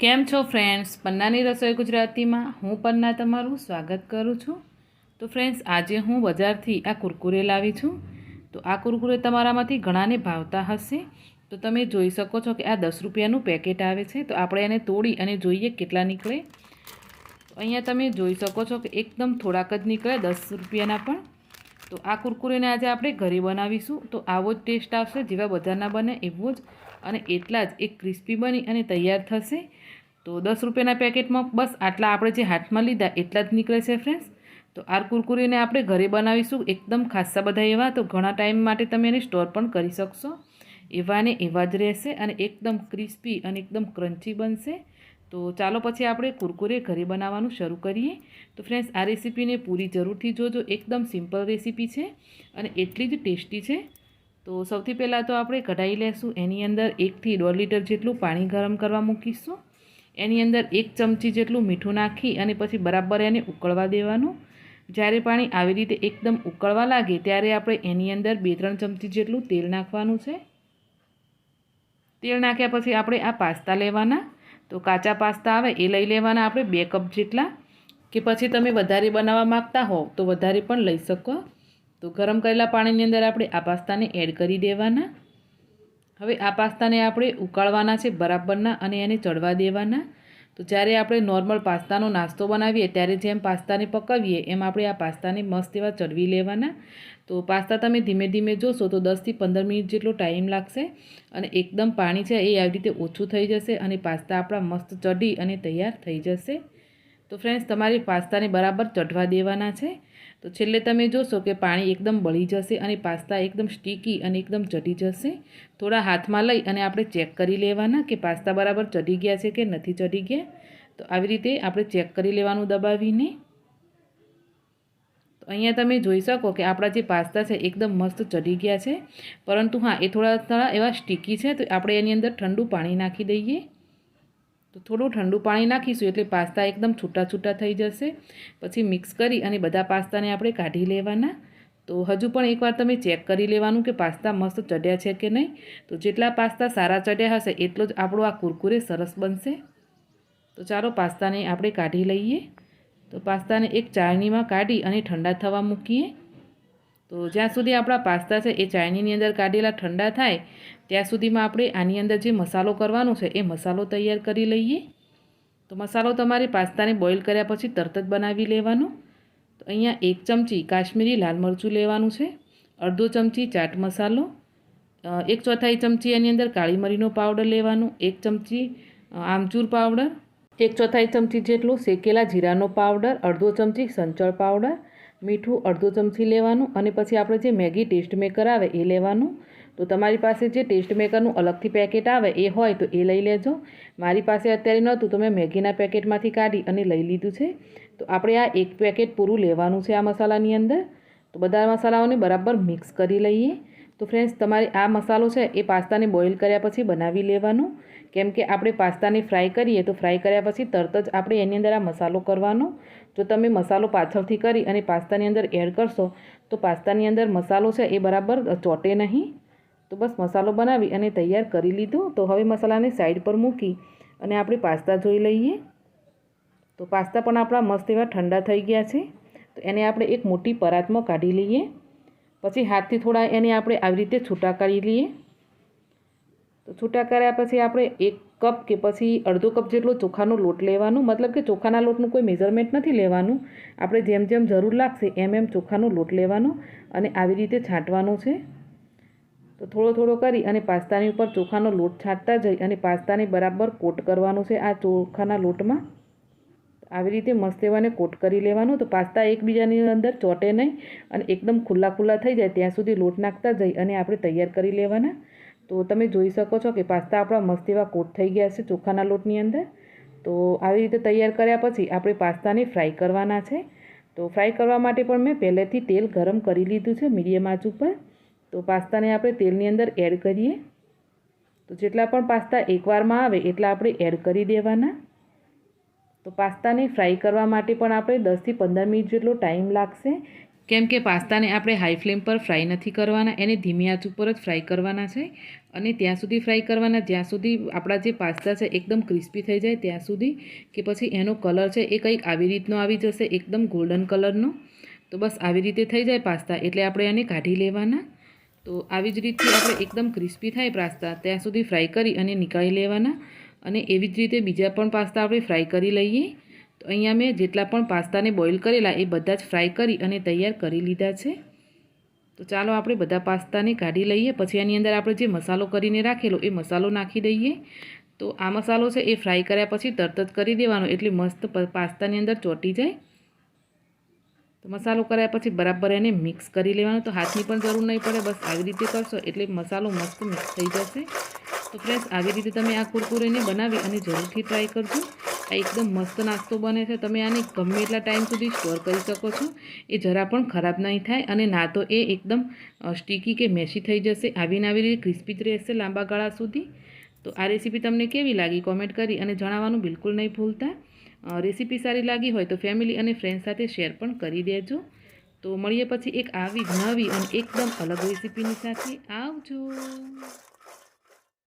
કેમ છો ફ્રેન્ડ્સ પન્નાની રસોઈ ગુજરાતીમાં. હું પન્ના તમારું સ્વાગત કરું છું. તો ફ્રેન્ડ્સ આજે હું બજારથી આ કુરકુરે લાવી છું. તો આ કુરકુરે તમારામાંથી ઘણાને ભાવતા હશે. તો તમે જોઈ શકો છો કે આ દસ રૂપિયાનું પેકેટ આવે છે. તો આપણે એને તોડી અને જોઈએ કેટલા નીકળે. અહીંયા તમે જોઈ શકો છો કે એકદમ થોડાક જ નીકળે, દસ રૂપિયાના પણ. તો આ કુરકુરેને આજે આપણે ઘરે બનાવીશું. તો આવો જ ટેસ્ટ આવશે, જેવા બજારના બને એવો જ. અને એટલા જ. એક ક્રિસ્પી બની અને તૈયાર થશે. તો દસ રૂપિયાના પેકેટમાં બસ આટલા આપણે જે હાથમાં લીધા એટલા જ નીકળે છે ફ્રેન્ડ્સ તો આ કુરકુરીને આપણે ઘરે બનાવીશું એકદમ ખાસ્સા બધા એવા, તો ઘણા ટાઈમ માટે તમે એને સ્ટોર પણ કરી શકશો. એવા ને એવા જ રહેશે અને એકદમ ક્રિસ્પી અને એકદમ ક્રન્ચી બનશે. તો ચાલો પછી આપણે કુરકુરે ઘરે બનાવવાનું શરૂ કરીએ. તો ફ્રેન્ડ્સ આ રેસીપીને પૂરી જરૂરથી જોજો. એકદમ સિમ્પલ રેસીપી છે અને એટલી જ ટેસ્ટી છે. તો સૌથી પહેલાં તો આપણે કઢાઈ લેશું. એની અંદર એકથી દોઢ લીટર જેટલું પાણી ગરમ કરવા મૂકીશું. એની અંદર એક ચમચી જેટલું મીઠું નાખી અને પછી બરાબર એને ઉકળવા દેવાનું. જ્યારે પાણી આવી રીતે એકદમ ઉકળવા લાગે, ત્યારે આપણે એની અંદર બે ત્રણ ચમચી જેટલું તેલ નાખવાનું છે. તેલ નાખ્યા પછી આપણે આ પાસ્તા લેવાના. તો કાચા પાસ્તા આવે એ લઈ લેવાના આપણે બે કપ જેટલા. કે પછી તમે વધારે બનાવવા માગતા હો તો વધારે પણ લઈ શકો. તો ગરમ કરેલા પાણીની અંદર આપણે આ પાસ્તાને એડ કરી દેવાના. હવે આ પાસ્તાને આપણે ઉકાળવાના છે બરાબરના અને એને ચડવા દેવાના. તો જ્યારે આપણે નોર્મલ પાસ્તાનો નાસ્તો બનાવીએ, ત્યારે જેમ પાસ્તાને પકાવીએ, એમ આપણે આ પાસ્તાને મસ્ત એવા ચડવી લેવાના. તો પાસ્તા તમે ધીમે ધીમે જોશો તો દસથી પંદર મિનિટ જેટલો ટાઈમ લાગશે અને એકદમ પાણી છે એ આવી રીતે ઓછું થઈ જશે અને પાસ્તા આપણા મસ્ત ચડી અને તૈયાર થઈ જશે. તો ફ્રેન્ડ્સ તમારી પાસ્તાને બરાબર ચઢવા દેવાના છે. તો છેલ્લે તમે જોશો કે પાણી એકદમ બળી જશે અને પાસ્તા એકદમ સ્ટીકી અને એકદમ ચઢી જશે. થોડા હાથમાં લઈ અને આપણે ચેક કરી લેવાના કે પાસ્તા બરાબર ચઢી ગયા છે કે નથી ચઢી ગયા. તો આવી રીતે આપણે ચેક કરી લેવાનું દબાવીને. તો અહીંયા તમે જોઈ શકો કે આપણા જે પાસ્તા છે એકદમ મસ્ત ચઢી ગયા છે. પરંતુ હા, એ થોડા થોડા એવા સ્ટીકી છે તો આપણે એની અંદર ઠંડુ પાણી નાખી દઈએ. તો થોડું ઠંડુ પાણી નાખીશું એટલે પાસ્તા એકદમ છૂટા છૂટા થઈ જશે. પછી મિક્સ કરી અને બધા પાસ્તાને આપણે કાઢી લેવાના. તો હજુ પણ એકવાર તમે ચેક કરી લેવાનું કે પાસ્તા મસ્ત ચડ્યા છે કે નહીં. તો જેટલા પાસ્તા સારા ચડ્યા હશે એટલો જ આપણો આ કુરકુરે સરસ બનશે. તો ચાલો પાસ્તાને આપણે કાઢી લઈએ. તો પાસ્તાને એક ચાળણીમાં કાઢી અને ઠંડા થવા મૂકીએ. તો જ્યાં સુધી આપણા પાસ્તા છે એ ચાળણીની અંદર કાઢેલા ઠંડા થાય, ત્યાં સુધીમાં આપણે આની અંદર જે મસાલો કરવાનો છે એ મસાલો તૈયાર કરી લઈએ. તો મસાલો તમારે પાસ્તાને બોઇલ કર્યા પછી તરત જ બનાવી લેવાનો. તો અહીંયા એક ચમચી કાશ્મીરી લાલ મરચું લેવાનું છે, અડધો ચમચી ચાટ મસાલો એક ચોથાઈ ચમચી એની અંદર કાળી મરીનો પાવડર લેવાનો, એક ચમચી આમચૂર પાવડર, એક ચોથાઈ ચમચી જેટલું શેકેલા જીરાનો પાવડર, અડધો ચમચી સંચળ પાવડર મીઠું અડધો ચમચી લેવાનું અને પછી આપણે જે મેગી ટેસ્ટ મેકર આવે એ લેવાનું. તો તમારી પાસે જે ટેસ્ટ મેકરનું અલગથી પેકેટ આવે એ હોય તો એ લઈ લેજો. મારી પાસે અત્યારે નહોતું તો મેં મેગીના પેકેટમાંથી કાઢી અને લઈ લીધું છે. તો આપણે આ એક પેકેટ પૂરું લેવાનું છે આ મસાલાની અંદર. તો બધા મસાલાઓને બરાબર મિક્સ કરી લઈએ. તો ફ્રેન્ડ્સ તમારે આ મસાલો છે એ પાસ્તાને બોઇલ કર્યા પછી બનાવી લેવાનો. કેમ કે આપણે પાસ્તાને ફ્રાય કરીએ તો ફ્રાય કર્યા પછી તરત જ આપણે એની અંદર આ મસાલો કરવાનો. જો તમે મસાલો પાછળથી કરી અને પાસ્તાની અંદર એડ કરશો, તો પાસ્તાની અંદર મસાલો છે એ બરાબર ચોટે નહીં. તો બસ મસાલો બનાવી અને તૈયાર કરી લીધો. તો હવે મસાલાને સાઈડ પર મૂકી અને આપણે પાસ્તા જોઈ લઈએ. તો પાસ્તા પણ આપણા મસ્ત એવા ઠંડા થઈ ગયા છે. તો એને આપણે એક મોટી પરાતમાં કાઢી લઈએ. પછી હાથથી થોડા એને આપણે આવી રીતે છૂટા કરી લઈએ. તો છૂટા કર્યા પછી આપણે એક કપ કે પછી અડધો કપ જેટલો ચોખાનો લોટ લેવાનો. મતલબ કે ચોખાના લોટનું કોઈ મેઝરમેન્ટ નથી લેવાનું. આપણે જેમ જેમ જરૂર લાગશે એમ એમ ચોખાનો લોટ લેવાનો અને આવી રીતે છાંટવાનો છે. તો થોડો થોડો કરી અને પાસ્તાની ઉપર ચોખાનો લોટ છાંટતા જઈ અને પાસ્તાને બરાબર કોટ કરવાનો છે આ ચોખાના લોટમાં. આવી રીતે મસ્ત એવાને કોટ કરી લેવાનો. તો પાસ્તા એકબીજાની અંદર ચોટે નહીં અને એકદમ ખુલ્લા ખુલ્લા થઈ જાય ત્યાં સુધી લોટ નાખતા જઈ અને આપણે તૈયાર કરી લેવાના. તો તમે જોઈ શકો છો કે પાસ્તા આપણા મસ્ત એવા કોટ થઈ ગયા છે ચોખાના લોટની અંદર. તો આવી રીતે તૈયાર કર્યા પછી આપણે પાસ્તાને ફ્રાય કરવાના છે. તો ફ્રાય કરવા માટે પણ મેં પહેલેથી તેલ ગરમ કરી લીધું છે મીડિયમ આંચ ઉપર. તો પાસ્તાને આપણે તેલની અંદર એડ કરીએ. તો જેટલા પણ પાસ્તા એકવારમાં આવે એટલા આપણે એડ કરી દેવાના. તો પાસ્તાને ફ્રાય કરવા માટે પણ આપણે દસથી પંદર મિનિટ જેટલો ટાઈમ લાગશે. કેમ કે પાસ્તાને આપણે હાઈ ફ્લેમ પર ફ્રાય નથી કરવાના, એને ધીમી આંચ ઉપર જ ફ્રાય કરવાના છે. અને ત્યાં સુધી ફ્રાય કરવાના, જ્યાં સુધી આપણા જે પાસ્તા છે એકદમ ક્રિસ્પી થઈ જાય ત્યાં સુધી કે પછી એનો કલર છે એ કંઈક આવી રીતનો આવી જશે, એકદમ ગોલ્ડન કલરનો. તો બસ આવી રીતે થઈ જાય પાસ્તા, એટલે આપણે એને કાઢી લેવાના. તો આવી જ રીતથી આપણે એકદમ ક્રિસ્પી થાય પાસ્તા, ત્યાં સુધી ફ્રાય કરી અને નીકાળી લેવાના. અને એવી જ રીતે બીજા પણ પાસ્તા આપણે ફ્રાય કરી લઈએ. તો અહીંયા મેં જેટલા પણ પાસ્તાને બોઇલ કરેલા એ બધા જ ફ્રાય કરી અને તૈયાર કરી લીધા છે. તો ચાલો આપણે બધા પાસ્તાને કાઢી લઈએ. પછી એની અંદર આપણે જે મસાલો કરીને રાખેલો એ મસાલો નાખી દઈએ. તો આ મસાલો છે એ ફ્રાય કર્યા પછી તરત જ કરી દેવાનો એટલે મસ્ત પાસ્તાની અંદર ચોંટી જાય. તો મસાલો કર્યા પછી બરાબર એને મિક્સ કરી લેવાનો. તો હાથની પણ જરૂર નહીં પડે. બસ આવી રીતે કરશો એટલે મસાલો મસ્ત મિક્સ થઈ જશે. તો ફ્રેન્ડ્સ આવી રીતે તમે આ કુરકુરેને બનાવી અને જરૂરથી ટ્રાય કરજો. આ એકદમ મસ્ત નાસ્તો બને છે. તમે આને ગમે એટલા ટાઈમ સુધી સ્ટોર કરી શકો છો. એ જરા પણ ખરાબ નહીં થાય અને ના તો એ એકદમ સ્ટીકી કે મેશી થઈ જશે. આવીને આવી રીતે ક્રિસ્પી જ રહેશે લાંબા ગાળા સુધી. તો આ રેસીપી તમને કેવી લાગી કોમેન્ટ કરી અને જણાવવાનું બિલકુલ નહીં ભૂલતા. રેસીપી સારી લાગી હોય તો ફેમિલી અને ફ્રેન્ડ સાથે શેર પણ કરી દેજો. તો મળીએ પછી એક આવી નવી અને એકદમ અલગ રેસીપીની સાથે. આવજો.